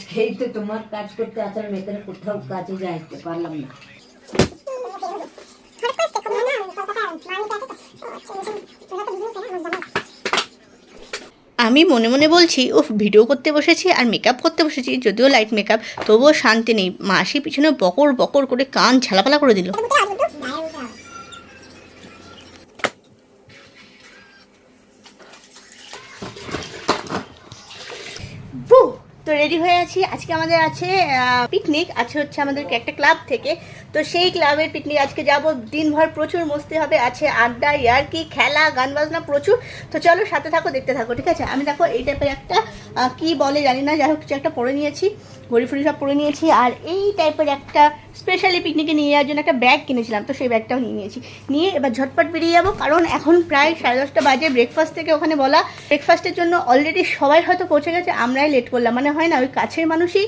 আজকেই তো তোমার কাজ করতে আসার মেয়েদের কোথাও কাজে যাইতে পারলাম না। আমি মনে মনে বলছি উফ ভিডিও করতে বসেছি আর মেকআপ করতে বসেছি যদিও লাইট মেকআপ তবুও শান্তি নেই। মাসি পিছনে বকর বকর করে কান ঝালাপালা করে দিল বুহ! তো রেডি হয়ে আছি। আজকে আমাদের আছে পিকনিক আছে হচ্ছে আমাদের একটা ক্লাব থেকে। তো সেই ক্লাবের পিকনিক আজকে যাব। দিনভর প্রচুর মস্তি হবে, আছে আড্ডা, ইয়ার্কি, খেলা, গান বাজনা প্রচুর। তো চলো সাথে থাকো, দেখতে থাকো, ঠিক আছে? আমি দেখো এই টাইপের একটা কি বলে জানি না, যাই হোক, কিছু একটা পড়ে নিয়েছি। ঘড়ি ফুড়ি সব পরে নিয়েছি আর এই টাইপের একটা স্পেশালি পিকনিকে নিয়ে যাওয়ার জন্য একটা ব্যাগ কিনেছিলাম তো সেই ব্যাগটাও নিয়ে নিয়েছি। নিয়ে এবার ঝটপট বেরিয়ে যাব কারণ এখন প্রায় সাড়ে দশটা বাজে ব্রেকফাস্ট থেকে ওখানে বলা। ব্রেকফাস্টের জন্য অলরেডি সবাই হয়তো পৌঁছে গেছে আমরাই লেট করলাম। মানে হয় না ওই কাছের মানুষই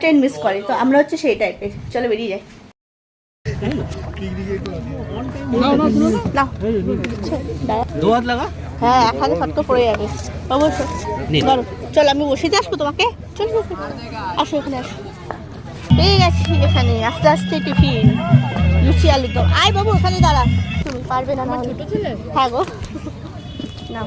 ট্রেন মিস করে তো আমরা হচ্ছে সেই টাইপের চলো বেরিয়ে যাই। লাগা? হ্যাঁ এক হাতে ফটকে পড়ে যাবে। অবশ্যই। ধরো চল আমি বসিতে আসব তোমাকে। চল। আসো এখানে আসো। পেয়ে গেছি এখানে আস্তে আস্তে টিফিন। লুচি আলু দম। আয় বাবু ওখানে দাঁড়া। তুমি পারবে না না হলে। হ্যাঁ গো। না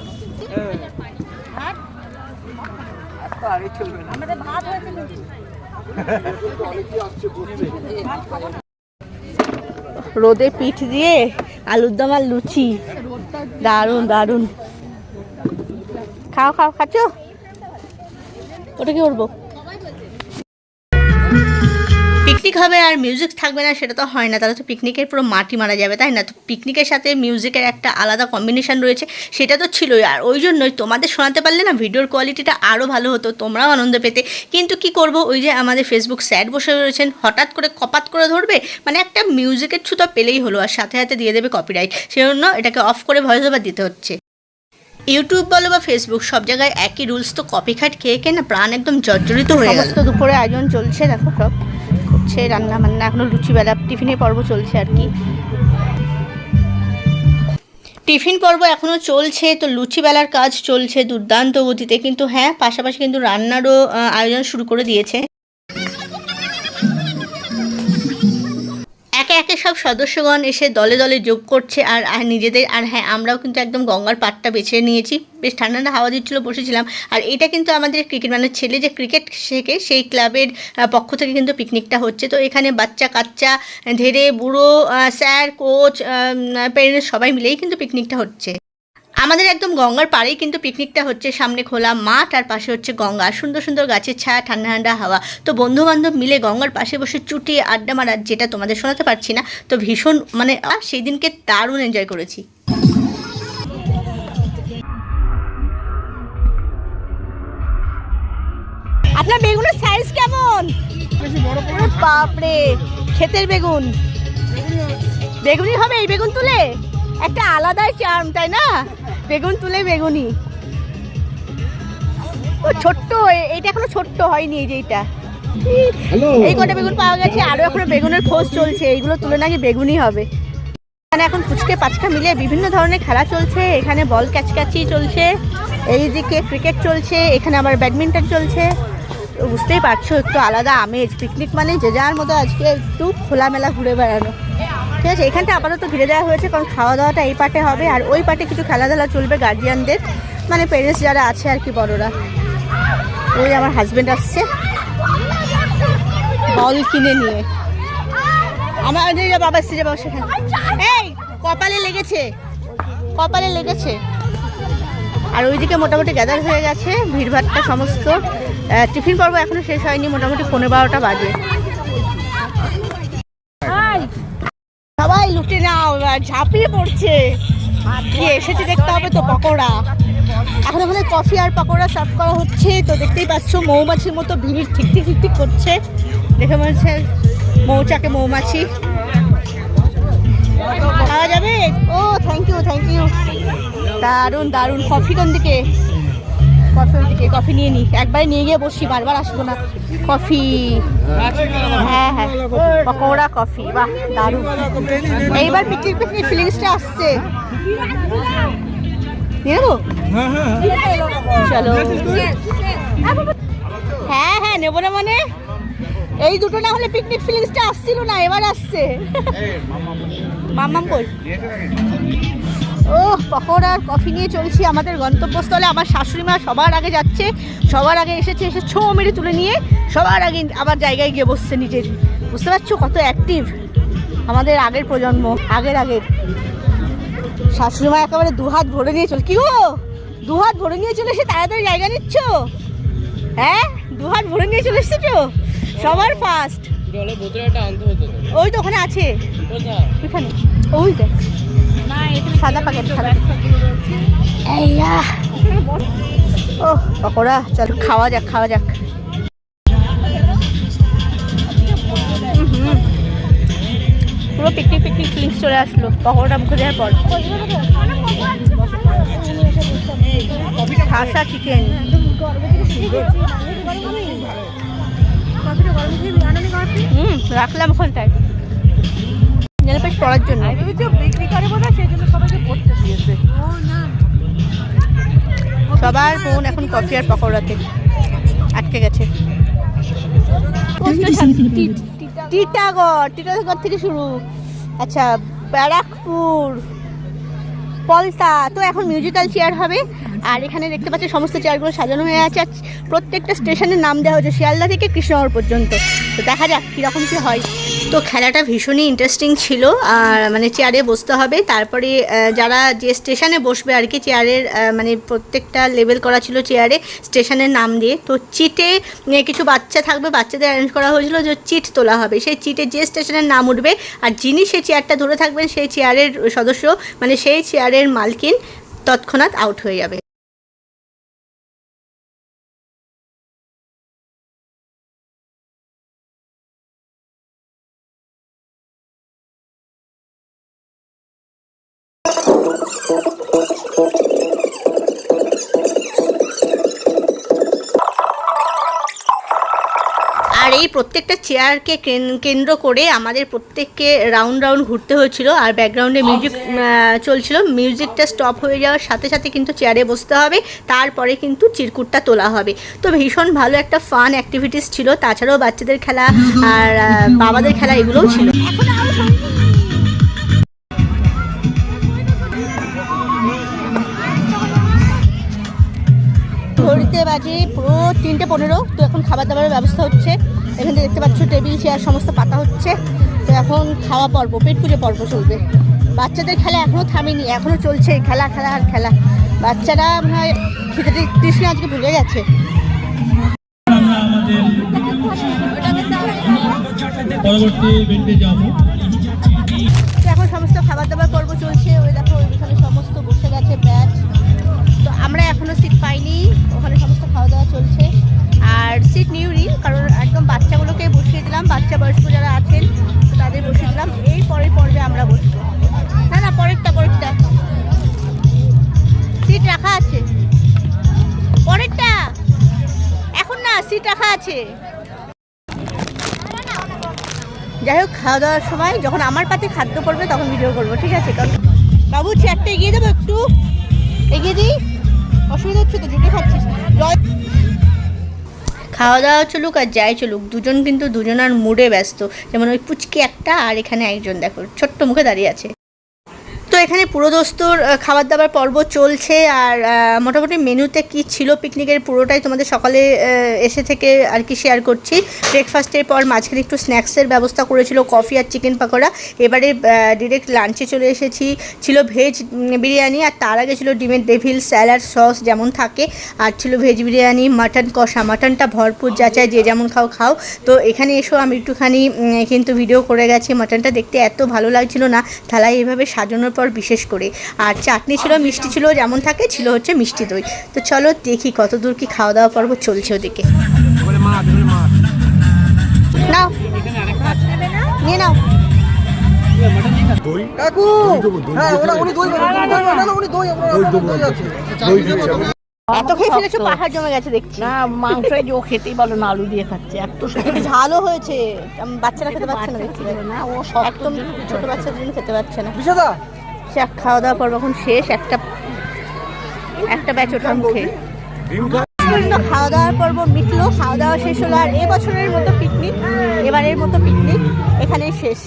রোদে পিঠ দিয়ে আলুর দম আর লুচি। দারুণ দারুণ। খাও খাও, খাচ্ছ? ওটা কি করব পিকনিক হবে আর মিউজিক থাকবে না, সেটা তো হয় না। তাহলে তো পিকনিকের পুরো মাটি মারা যাবে, তাই না? তো পিকনিকের সাথে মিউজিকের একটা আলাদা কম্বিনেশান রয়েছে, সেটা তো ছিলই। আর ওই জন্যই তোমাদের শোনাতে পারলে না ভিডিওর কোয়ালিটিটা আরও ভালো হতো, তোমরাও আনন্দ পেতে। কিন্তু কি করব? ওই যে আমাদের ফেসবুক স্যাড বসে রয়েছেন, হঠাৎ করে কপাত করে ধরবে? মানে একটা মিউজিকের ছুতো পেলেই হলো, আর সাথে সাথে দিয়ে দেবে কপিরাইট সেজন্য এটাকে অফ করে ভয়েস ওভার দিতে হচ্ছে। ইউটিউব বলো বা ফেসবুক সব জায়গায় একই রুলস তো কপি খাট খেয়ে খেয়ে না প্রাণ একদম জর্জরিত হয়ে গেল। তো দুপুরে আয়োজন চলছে দেখো সব হচ্ছে রান্না বান্না এখনও লুচিবেলা টিফিনের পর্ব চলছে আর কি। টিফিন পর্ব এখনও চলছে তো লুচিবেলার কাজ চলছে দুর্দান্ত গতিতে কিন্তু হ্যাঁ পাশাপাশি কিন্তু রান্নারও আয়োজন শুরু করে দিয়েছে। একে সব সদস্যগণ এসে দলে দলে যোগ করছে আর নিজেদের, আর হ্যাঁ আমরাও কিন্তু একদম গঙ্গার পাটটা বেছে নিয়েছি। বেশ ঠান্ডা ঠান্ডা হাওয়া দিচ্ছিল, বসেছিলাম। আর এটা কিন্তু আমাদের ক্রিকেট মানে ছেলে যে ক্রিকেট শেখে, সেই ক্লাবের পক্ষ থেকে কিন্তু পিকনিকটা হচ্ছে। তো এখানে বাচ্চা, কাচ্চা ধেরে বুড়ো স্যার কোচ প্যারেন্টস সবাই মিলেই কিন্তু পিকনিকটা হচ্ছে। আমাদের একদম গঙ্গার পাড়েই কিন্তু পিকনিকটা হচ্ছে। সামনে খোলা মাঠ, আর পাশে হচ্ছে গঙ্গা। সুন্দর সুন্দর গাছের ছায়া, ঠান্ডা ঠান্ডা হাওয়া। তো বন্ধু বান্ধব মিলে গঙ্গার পাশে বসে চুটিয়ে আড্ডা মারা যেটা তোমাদের শোনাতে পারছি না, তো ভীষণ মানে সেই দিনকে দারুণ এনজয় করেছি। আপনার বেগুনের সাইজ কেমন? বাপরে, ক্ষেতের বেগুন। বেগুনি হবে এই বেগুন তুলে? একটা আলাদাই চার্ম তাই না? বেগুন তুলে বেগুনি। ও ছোট্ট এইটা এখনও ছোট্ট হয়নি এই যে এইটা। এই কটা বেগুন পাওয়া গেছে আরও এখনও বেগুনের খোঁজ চলছে এইগুলো তুলে নাকি বেগুনি হবে। এখানে এখন পুচকে পাচকা মিলে বিভিন্ন ধরনের খেলা চলছে এখানে বল ক্যাচক্যাচি চলছে এইদিকে ক্রিকেট চলছে এখানে আবার ব্যাডমিন্টন চলছে। বুঝতেই পারছ একটু আলাদা আমেজ পিকনিক মানে যে যার মতো আজকে একটু খোলামেলা ঘুরে বেড়ানো। ঠিক আছে, এখানটা আপাতত ঘিরে দেওয়া হয়েছে, কারণ খাওয়া দাওয়াটা এই পাটে হবে, আর ওই পাটে কিছু খেলাধুলা চলবে গার্জিয়ানদের মানে প্যারেন্টস যারা আছে আর কি বড়রা। ওই আমার হাজব্যান্ড আসছে। বল কিনে নিয়ে। আমার যে বাবা এসছে বাবা সেখানে। এই, কপালে লেগেছে। কপালে লেগেছে। আর ওইদিকে মোটামুটি গ্যাদার হয়ে গেছে, ভিড়ভাড়টা সমস্ত। টিফিন পর্ব এখনও শেষ হয়নি, মোটামুটি পনেরো বারোটা বাজে। ঝাঁপিয়ে পড়ছে। এসেছে দেখতে হবে তো পকোড়া। এখন ওখানে কফি আর পকোড়া সার্ভ করা হচ্ছে। তো দেখতেই পাচ্ছ, মৌমাছির মতো ভিড় ঠিক ঠিক ঠিক ঠিক করছে। দেখে মনে হচ্ছে মৌচাকে মৌমাছি। খাওয়া যাবে? ও থ্যাংক ইউ থ্যাংক ইউ দারুণ দারুণ। কফি কোন দিকে? কফি দিকে? কফি নিয়ে নি। একবারে নিয়ে গিয়ে বসি বারবার আসব না। কফি হ্যাঁ হ্যাঁ পকোড়া কফি বাহ দারুণ। এইবার পিকনিক পিকনিক ফিলিংসটা আসছে। চলো। হ্যাঁ হ্যাঁ নেব না মানে? এই দুটো না হলে পিকনিক ফিলিংসটা আসছিল না এবার আসছে। মাম্মাম কই? ও পকোড়া আর কফি নিয়ে চলছি আমাদের গন্তব্যস্থলে। আমার শাশুড়ি মা সবার আগে যাচ্ছে সবার আগে এসেছে এসে ছো মেরে তুলে নিয়ে সবার আগে আবার জায়গায় গিয়ে বসছে নিজের। বুঝতে পারছ কত অ্যাক্টিভ আমাদের আগের প্রজন্ম আগের আগের। শাশুড়ি মা একেবারে দুহাত ভরে নিয়ে চল কি গো? দুহাত ভরে নিয়ে চলে এসে তাড়াতাড়ি জায়গা নিচ্ছ? হ্যাঁ? দুহাত ভরে নিয়ে চলে এসেছ? সবার ফার্স্ট তো ওই তো ওখানে আছে। ওইখানে ওই দেখ। সাদা প্যাকেট ও পকোড়া। চল, খাওয়া যাক খাওয়া যাক। পুরো পিকনিক পিকনিক ফিলিংস চলে আসলো। পকোড়া মুখে দেওয়ার পর। খাসা চিকেন হুম রাখলাম ওখানটায়। জেলপেশ পড়ার জন্য। বিক্রি করে বোধ সেই জন্য সবাইকে পড়তে দিয়েছে। সবার ফোন এখন কফি আর পকোড়াতে। আটকে গেছে। টিটাগড়। টিটাগড় থেকে শুরু। আচ্ছা ব্যারাকপুর পলতা তো এখন মিউজিক্যাল চেয়ার হবে। আর এখানে দেখতে পাচ্ছি সমস্ত চেয়ারগুলো সাজানো হয়ে আছে। প্রত্যেকটা স্টেশনের নাম দেওয়া হয়েছে শিয়ালদা থেকে কৃষ্ণনগর পর্যন্ত। তো দেখা যাক কীরকম কী হয়। তো খেলাটা ভীষণই ইন্টারেস্টিং ছিল, আর মানে চেয়ারে বসতে হবে। তারপরে যারা যে স্টেশনে বসবে আর কি চেয়ারের মানে প্রত্যেকটা লেভেল করা ছিল চেয়ারে স্টেশনের নাম দিয়ে। তো চিটে কিছু বাচ্চা থাকবে, বাচ্চাদের অ্যারেঞ্জ করা হয়েছিল যে চিট তোলা হবে। সেই চিটে যে স্টেশনের নাম উঠবে, আর যিনি সেই চেয়ারটা ধরে থাকবেন, সেই চেয়ারের সদস্য মানে সেই চেয়ারের মালকিন, তৎক্ষণাৎ আউট হয়ে যাবে। আর এই প্রত্যেকটা চেয়ারকে কেন- কেন্দ্র করে আমাদের প্রত্যেককে রাউন্ড রাউন্ড ঘুরতে হয়েছিল। আর ব্যাকগ্রাউন্ডে মিউজিক চলছিল। মিউজিকটা স্টপ হয়ে যাওয়ার সাথে সাথে কিন্তু চেয়ারে বসতে হবে। তারপরে কিন্তু চিরকুটটা তোলা হবে। তো ভীষণ ভালো একটা ফান অ্যাক্টিভিটিস ছিল। তাছাড়াও বাচ্চাদের খেলা আর বাবাদের খেলা এগুলোও ছিল। ঘড়িতে বাজে পুরো তিনটে পনেরো। তো এখন খাবার দাবারের ব্যবস্থা হচ্ছে। এখানে দেখতে পাচ্ছ টেবিল চেয়ার সমস্ত পাতা হচ্ছে। তো এখন খাওয়া পর্ব পেট পুজো পর্ব চলবে। বাচ্চাদের খেলা এখনও থামেনি এখনও চলছে খেলা খেলা আর খেলা। বাচ্চারা মনে হয় খেতে কৃষ্ণ আজকে ভুলে গেছে। এখন সমস্ত খাবার দাবার পর্ব চলছে। ওই দেখো ওইখানে সমস্ত বসে গেছে ব্যাচ তো আমরা এখনও সিট পাইনি। ওখানে সমস্ত খাওয়া দাওয়া চলছে। আর সিট নিউনি কারণ একদম বাচ্চাগুলোকে বসিয়ে দিলাম। বাচ্চা বয়স্ক যারা আছেন তাদের বসিয়ে দিলাম। এই পরের পর্বে আমরা বসবো। না না, পরেরটা পরেরটা। সিট রাখা আছে। পরেরটা! এখন না সিট রাখা আছে। যাই হোক খাওয়া দাওয়ার সময় যখন আমার পাতে খাদ্য পড়বে তখন ভিডিও করব, ঠিক আছে? কারণ বাবু চেয়ারটা এগিয়ে দেবো একটু? এগিয়ে দিই? অসুবিধা হচ্ছে তো, জুটে খাচ্ছিস খাওয়া দাওয়া চলুক আর যাই চলুক, দুজন কিন্তু দুজনার মুডে ব্যস্ত। যেমন ওই পুচকি একটা আর এখানে একজন, দেখো, ছোট্ট মুখে দাঁড়িয়ে আছে। তো এখানে পুরোদস্তুর খাবার দাবার পর্ব চলছে আর মোটামুটি মেনুতে কি ছিল পিকনিকের পুরোটাই তোমাদের সকালে এসে থেকে আর কি শেয়ার করছি। ব্রেকফাস্টের পর মাঝখানে একটু স্ন্যাক্সের ব্যবস্থা করেছিল কফি আর চিকেন পাকোড়া। এবারে ডিরেক্ট লাঞ্চে চলে এসেছি। ছিল ভেজ বিরিয়ানি আর তার আগে ছিল ডিমের ডেভিল স্যালাড সস যেমন থাকে। আর ছিল ভেজ বিরিয়ানি মাটন কষা। মাটনটা ভরপুর, যা চায় যে যেমন খাও খাও। তো এখানে এসেও আমি একটুখানি কিন্তু ভিডিও করে গেছি। মাটনটা দেখতে এত ভালো লাগছিল না। থালায় এভাবে সাজানোর পর বিশেষ করে। আর চাটনি ছিল মিষ্টি ছিল যেমন থাকে ছিল হচ্ছে মিষ্টি দই। তো চলো দেখি কত দূর কি খাওয়া দাওয়া পর্ব চলছে ওদিকে। নাও। নিয়ে নাও। কাকু! হ্যাঁ ওরা উনি দই বানান দই বানান উনি দই দই এত খেয়ে ফেলেছো পাহাড় জমে গেছে দেখছি। না মাংস যে ও খেতেই বলো না আলু দিয়ে খাচ্ছে। এত ঝালও হয়েছে। বাচ্চারা খেতে পারছে না দেখছি। না ও সব একদম ছোট বাচ্চাদের জন্য খেতে পারছে না। এক খাওয়া দাওয়া পর্ব এখন শেষ একটা একটা ব্যাচ ওঠার মুখে। পর্যন্ত খাওয়া দাওয়ার পর্ব মিটলো খাওয়া দাওয়া শেষ হলো আর এবছরের মতো পিকনিক এবারের মতো পিকনিক এখানেই শেষ।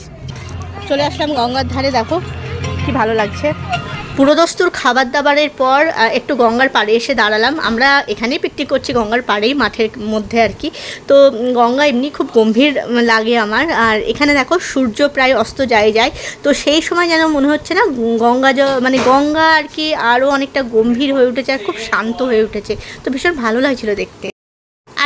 চলে আসলাম গঙ্গার ধারে দেখো কি ভালো লাগছে। পুরোদস্তুর খাবার দাবারের পর একটু গঙ্গার পাড়ে এসে দাঁড়ালাম। আমরা এখানেই পিকনিক করছি গঙ্গার পাড়েই, মাঠের মধ্যে আর কি। তো গঙ্গা এমনি খুব গম্ভীর লাগে আমার। আর এখানে দেখো, সূর্য প্রায় অস্ত যায় যায়। তো সেই সময় যেন মনে হচ্ছে না গঙ্গা মানে গঙ্গা আর কি আরও অনেকটা গম্ভীর হয়ে উঠেছে আর খুব শান্ত হয়ে উঠেছে। তো ভীষণ ভালো লাগছিল দেখতে।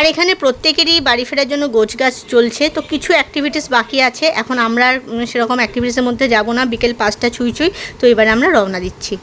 আর এখানে প্রত্যেকেরই বাড়ি ফেরার জন্য গোছগাছ চলছে, তো কিছু অ্যাক্টিভিটিস বাকি আছে। এখন আমরা সেরকম অ্যাক্টিভিটিসের মধ্যে যাব না, বিকেল পাঁচটা ছুঁই ছুঁই, তো এবারে আমরা রওনা দিচ্ছি।